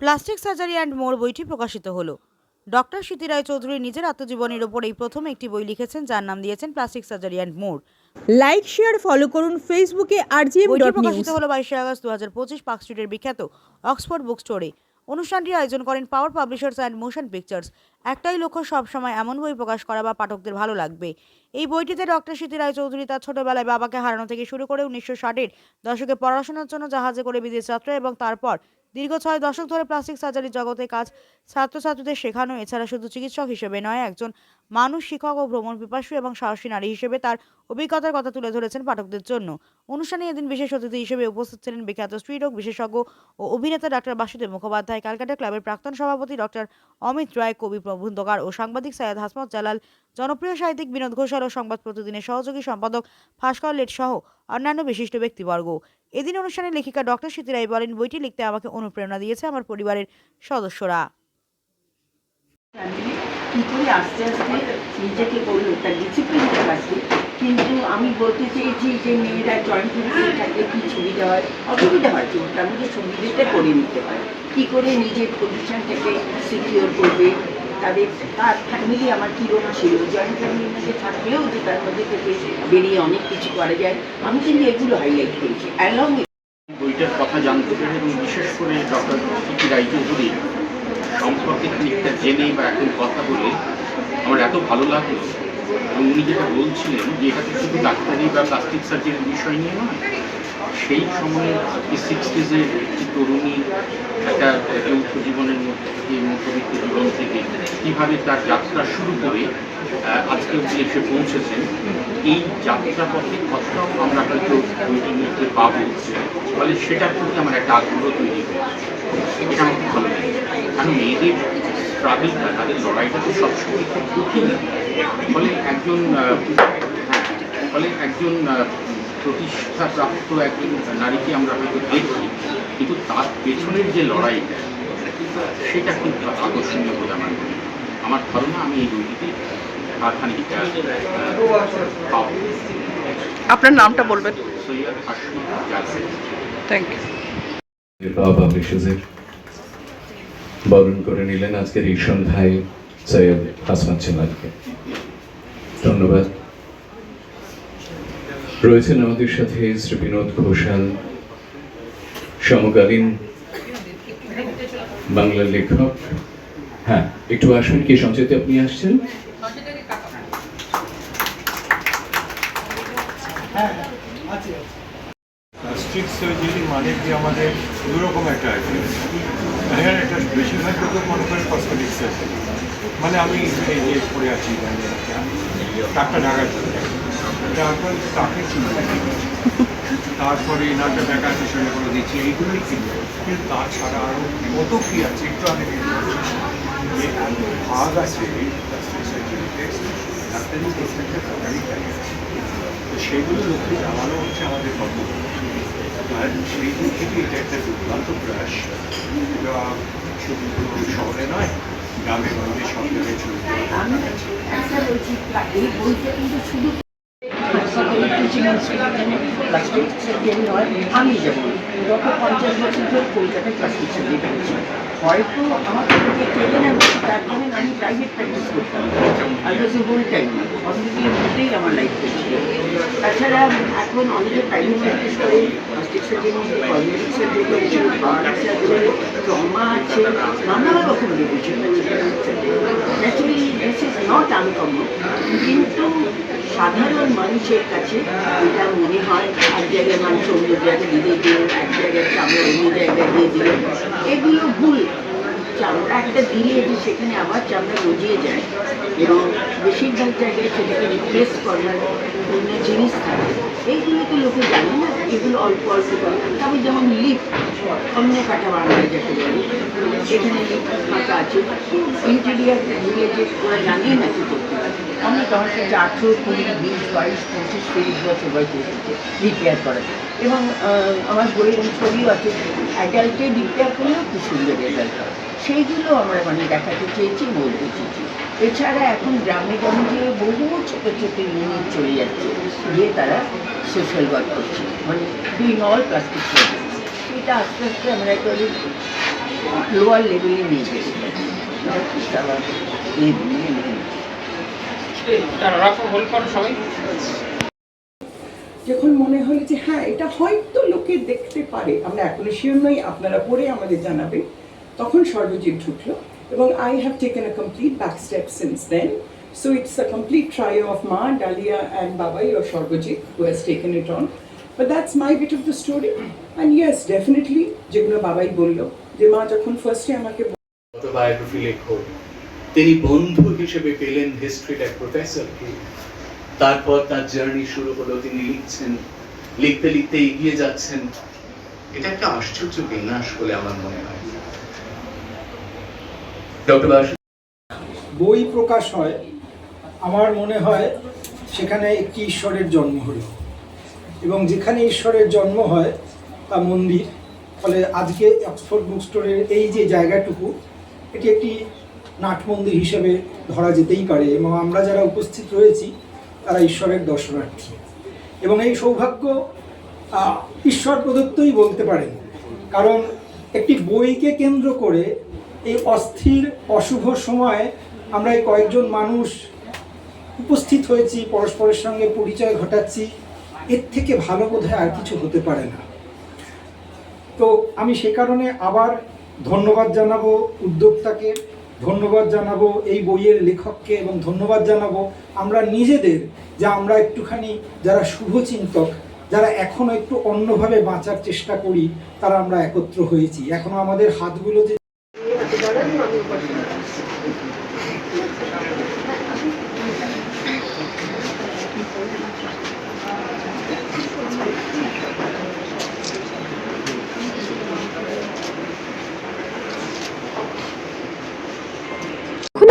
Plastic surgery and মোর বইটি প্রকাশিত হলো। ডক্টর স্মৃতি রায় চৌধুরী নিজের আত্মজীবনীর ওপর এই প্রথম একটি বই লিখেছেন যার নাম দিয়েছেন plastic surgery and more. Like share follow করুন ফেসবুকে আরজিএম বইটি প্রকাশিত হলো বাইশে আগস্ট দু হাজার পঁচিশ পার্ক স্ট্রিটের বিখ্যাত অক্সফোর্ড বুক স্টোরে অনুষ্ঠানটির আয়োজন করেন power publishers and motion pictures. একটাই লক্ষ্য সবসময় এমন বই প্রকাশ করা বা পাঠকদের ভালো লাগবে। এই বইটিতে ডক্টর স্মৃতি রায় চৌধুরী তার ছোটবেলায় বাবাকে হারানো থেকে শুরু করে উনিশশো ষাটের দশকে পড়াশোনার জন্য জাহাজে করে বিদেশ যাত্রা এবং তারপর দীর্ঘ ছয় দশক ধরে প্লাস্টিক সার্জারি জগতে কাজ ছাত্রছাত্রীদের শেখানো, এছাড়া শুধু চিকিৎসক হিসেবে নয়, একজন মানুষ শিক্ষক ও ভ্রমণ পিপাসু এবং সাহসী নারী হিসেবে তার অভিজ্ঞতার কথা তুলে ধরেছেন পাঠকদের জন্য। অনুষ্ঠানে এদিন বিশেষ অতিথি হিসেবে উপস্থিত ছিলেন বিখ্যাত স্ত্রীরোগ বিশেষজ্ঞ ও অভিনেতা ডাক্তার বাসুদেব মুখোপাধ্যায়, ক্যালকাটা ক্লাবের প্রাক্তন সভাপতি ডক্টর অমিত রায়, কবি প্রবন্ধকার ও সাংবাদিক সৈয়দ হাসমত জালাল, জনপ্রিয় সাহিত্যিক বিনোদ ঘোষাল ও সংবাদ প্রতিদিনের সহযোগী সম্পাদক ভাস্কর লেট সহ অন্যান্য বিশিষ্ট ব্যক্তিবর্গ। এদিন অনুষ্ঠানে লেখিকা ডক্টর স্মৃতি রায় বলেন, বইটি লিখতে আমাকে অনুপ্রেরণা দিয়েছে আমার পরিবারের সদস্যরা। কী করে আস্তে আস্তে নিজেকে ডিসিপ্লিনটা রাখবে কিন্তু আমি বলতে চেয়েছি যে মেয়েরা জয়েন্ট ফ্যামিলি থাকলে কী সুবিধা হয় অসুবিধা হয় কিন্তু মধ্যে সুবিধাটা করে নিতে হয়। কী করে নিজের পজিশনটাকে সিকিওর করবে তাদের তার ফ্যামিলি আমার কীরকম ছিল। জয়েন্ট ফ্যামিলির মধ্যে থাকলেও যে তার মধ্যে থেকে বেরিয়ে অনেক কিছু করা যায়। আমি কিন্তু এগুলো হাইলাইট করেছি। অ্যালং বইটার কথা জানতে পেরে এবং বিশেষ করে ডক্টর সিপি রায়চৌধুরী সম্পর্কে খানিকটা জেনে বা এখন কথা বলে আমার এত ভালো লাগল। এবং উনি যেটা বলছিলেন যে এটা শুধু ডাক্তারি বা প্লাস্টিক সার্জারির বিষয় নিয়ে নয় সেই সময়ে সিক্সটিজের একটি তরুণী একটা যৌথ জীবনের মধ্যে মধ্যবিত্ত জীবন থেকে কীভাবে তার যাত্রা শুরু করে আজকে অবধি এসে পৌঁছেছেন এই যাত্রা পথে কতটাও আমরা হয়তো বইটির মধ্যে পাবো ফলে সেটার প্রতি আমার একটা আগ্রহ তৈরি হয়েছে। এটা আমার খুব ভালো লাগে কারণ মেয়েদের স্ট্রাগলটা তাদের লড়াইটা তো সবসময় খুব কঠিন। ফলে একজন হ্যাঁ, ফলে একজন প্রতিষ্ঠাপ্রাপ্ত একজন নারীকে আমরা হয়তো দেখি কিন্তু তার পেছনের যে লড়াইটা সেটা খুব আকর্ষণীয় বলে আমার মনে আমার ধারণা আমি এই বইটিতে খানিকটা পাবো। আপনার নামটা বলবেন? সৈয়দ হাসমি থ্যাংক ইউ পাবলিশার্সের বরণ করে নিলেন আজকের এই সন্ধ্যায় সৈয়দ হাসমাত চেলালকে ধন্যবাদ। রয়েছেন আমাদের সাথে শ্রী বিনোদ ঘোষাল সমকালীন বাংলার লেখক। হ্যাঁ একটু আসবেন কি সঞ্চয়তে আপনি আসছেন? প্লাস্টিক সার্জারি মানে কি আমাদের দুরকম একটা আইডিয়া এখানে একটা বেশিরভাগ লোক মনে করে কসমেটিক সার্জারি মানে আমি এই যে পড়ে আছি মানে টাকটা ঢাকার জন্য তারপর তাকে চিন্তা তারপরে নাটা দেখা পিছনে করে দিচ্ছি। এইগুলোই কিন্তু কিন্তু তাছাড়া আরও কত কী আছে, একটু এত ভাগ আছে ডাক্তারি প্রত্যেকটা সরকারি তো সেগুলো লোককে জানানো হচ্ছে আমাদের কর্তব্য আর সেই দিক থেকে এটা একটা দুর্দান্ত প্রয়াস। এটা শুধু শহরে নয়, গ্রামে গঞ্জে সব জায়গায় আমি শুধু প্লাস্টিক সার্জারি নয় আমি যেমন গত পঞ্চাশ বছর ধরে কলকাতায় প্লাস্টিক সার্জারি করছি হয়তো আমাকে যে কেটে নেবে তার জন্য আমি আমার তাছাড়া এখন অনেকে প্রাইভেট প্র্যাকটিস করে নানা রকম কিন্তু সাধারণ মানুষের কাছে এটা মনে হয়, এক জায়গায় মানুষ অন্য জায়গায় দিয়ে দিল, এক জায়গায় চামড়া অন্য জায়গায় দিয়ে দিল, এগুলো ভুল। চামড়া একটা দিলে যে সেখানে আবার চামড়া গজিয়ে যায়। এবং বেশিরভাগ জায়গায় সেটাকে রিপ্লেস করার অন্য জিনিস থাকে। এইগুলো তো লোকে জানে না, এগুলো অল্প অল্প করে। তবে যেমন লিপ অন্য কাটা বাংলায় যাকে বলে। এখানে লিপ ফাঁকা আছে। ইন্টেরিয়ার রিলেটেড ওরা জানেই না কি করতে অনেক কাছে আঠেরো কুড়ি, বিশ, বাইশ, পঁচিশ, তিরিশ বছর বয়স রিপেয়ার করা এবং আমার বইয়ের ছবিও আছে। অ্যাডাল্টে রিপেয়ার করলেও খুব সুন্দর রেজাল্ট হয়। সেইগুলো আমরা মানে দেখাতে চেয়েছি বলতে চেয়েছি। এছাড়া এখন গ্রামে গঞ্জে বহু ছোট ছোট ইউনিট চলে যাচ্ছে গিয়ে তারা সোশ্যাল ওয়ার্ক করছে। মানে ডুইং অল প্লাস্টিক সার্ভিস এটা আস্তে আস্তে আমরা একেবারে লোয়ার লেভেলে নিয়ে যেতে পারি নেন যখন মনে হলো যে হ্যাঁ এটা হয়তো লোকে দেখতে পারে আমরা এখনও শিওর নই আপনারা পড়ে আমাদের জানাবেন। তখন সর্বজিৎ ঢুকলো এবং I have taken a complete back step since then so it's a complete try of মা Dalia and Babai or Sarbajit who has taken it on. But that's my bit of the story. And yes, definitely, যেগুলো বাবাই বলল, যে মা যখন ফার্স্টে আমাকে autobiography লেখক তিনি বন্ধু হিসেবে পেলেন হিস্ট্রির এক প্রফেসরকে তারপর তার জার্নি শুরু হলো, তিনি লিখছেন, লিখতে লিখতে এগিয়ে যাচ্ছেন। এটা একটা আশ্চর্য বিন্যাস বলে আমার মনে হয়। বই প্রকাশ হয়, আমার মনে হয় সেখানে একটি ঈশ্বরের জন্ম হলো। এবং যেখানে ঈশ্বরের জন্ম হয়, তা মন্দির, ফলে আজকে অক্সফোর্ড বুক স্টোরের এই যে জায়গাটুকু, এটি একটি নাট মন্দির হিসেবে ধরা যেতেই পারে। এবং আমরা যারা উপস্থিত রয়েছি, তারা ঈশ্বরের দর্শনার্থী। এবং এই সৌভাগ্য ঈশ্বর প্রদত্তই বলতে পারেন। কারণ একটি বইকে কেন্দ্র করে এই অস্থির, অশুভ সময়ে আমরা এই কয়েকজন মানুষ উপস্থিত হয়েছি, পরস্পরের সঙ্গে পরিচয় ঘটাচ্ছি। এর থেকে ভালো বোধহয় আর কিছু হতে পারে না। তো আমি সে কারণে আবার ধন্যবাদ জানাব উদ্যোক্তাকে, ধন্যবাদ জানাব এই বইয়ের লেখককে এবং ধন্যবাদ জানাব আমরা নিজেদের যে আমরা একটুখানি যারা শুভচিন্তক, যারা এখনও একটু অন্যভাবে বাঁচার চেষ্টা করি, তারা আমরা একত্র হয়েছি। এখনও আমাদের হাতগুলো যে এখন